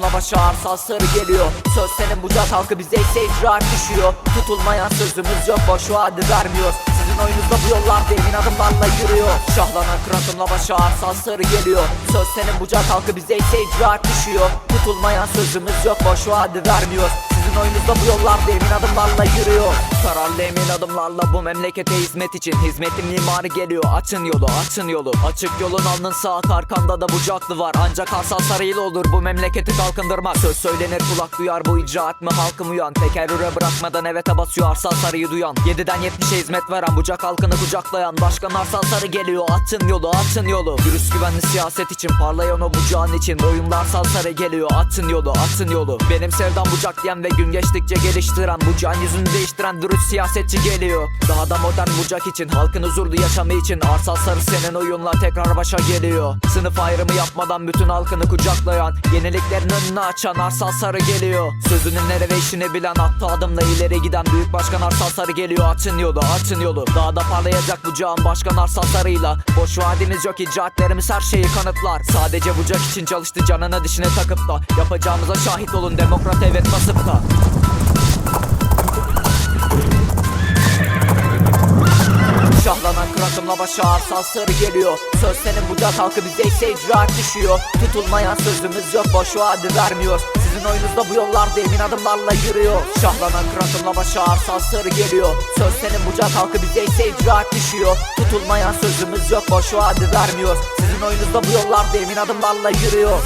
başa arsal sarı geliyor. Söz senin bucak halkı bize ise icraat düşüyor. Tutulmayan sözümüz yok boş vaadi vermiyoruz Sizin oyunuzda bu yollar emin adımlarla yürüyor. Şahlanan kıratımla başa arsal sarı geliyor. Söz senin bucak halkı bize ise icraat düşüyor. Tutulmayan sözümüz yok boş vaadi vermiyoruz sizin oyunuzda bu yollarda emin adımlarla yürüyor. Kararlı emin adımlarla bu memlekete hizmet için. Hizmetin mimarı geliyor. Açın yolu açın yolu. Açık yolun alnın sağ arkanda da bucaklı var. Ancak Harsal Sarayılı olur bu memleketi kalkındırmak. Söz söylenir kulak duyar bu icraat mı? Halkım uyan. Tekerrüre bırakmadan evete basıyor Harsal Sarayı duyan. 7'den 70'e hizmet veren bucak halkını kucaklayan. Başkan Harsal Sarı geliyor. Açın yolu açın yolu. Dürüst güvenli siyaset için. Parlayan o bucağın için. Boyumda Harsal Sarı geliyor. Açın yolu açın yolu. Benim sevdam bucak diyen ve gün geçtikçe geliştiren Bucağın yüzünü değiştiren dürüst siyasetçi geliyor. Daha da modern bucak için halkın huzurlu yaşamı için Arsal Sarı senin oyunla tekrar başa geliyor. Sınıf ayrımı yapmadan bütün halkını kucaklayan Yeniliklerin önünü açan Arsal Sarı geliyor. Sözünün nere ve işini bilen attı adımla ileri giden Büyük Başkan Arsal Sarı geliyor. Açın yolu açın yolu. Daha da parlayacak bucağın Başkan Arsal Sarı'yla. Boş vaadimiz yok icraatlerimiz her şeyi kanıtlar. Sadece bucak için çalıştı canına dişine takıp da Yapacağımıza şahit olun. Demokrat evet basıp da Şahlanan kıratımla başa arsal sarı geliyor. Söz senin bucak halkı bize ise icraat düşüyor. Tutulmayan sözümüz yok boş vaadi vermiyor. Sizin oyunuzda bu yollarda emin adımlarla yürüyor. Şahlanan kıratımla başa arsal sarı geliyor. Söz senin bucak halkı bize ise icraat düşüyor. Tutulmayan sözümüz yok boş vaadi vermiyor. Sizin oyunuzda bu yollarda emin adımlarla yürüyor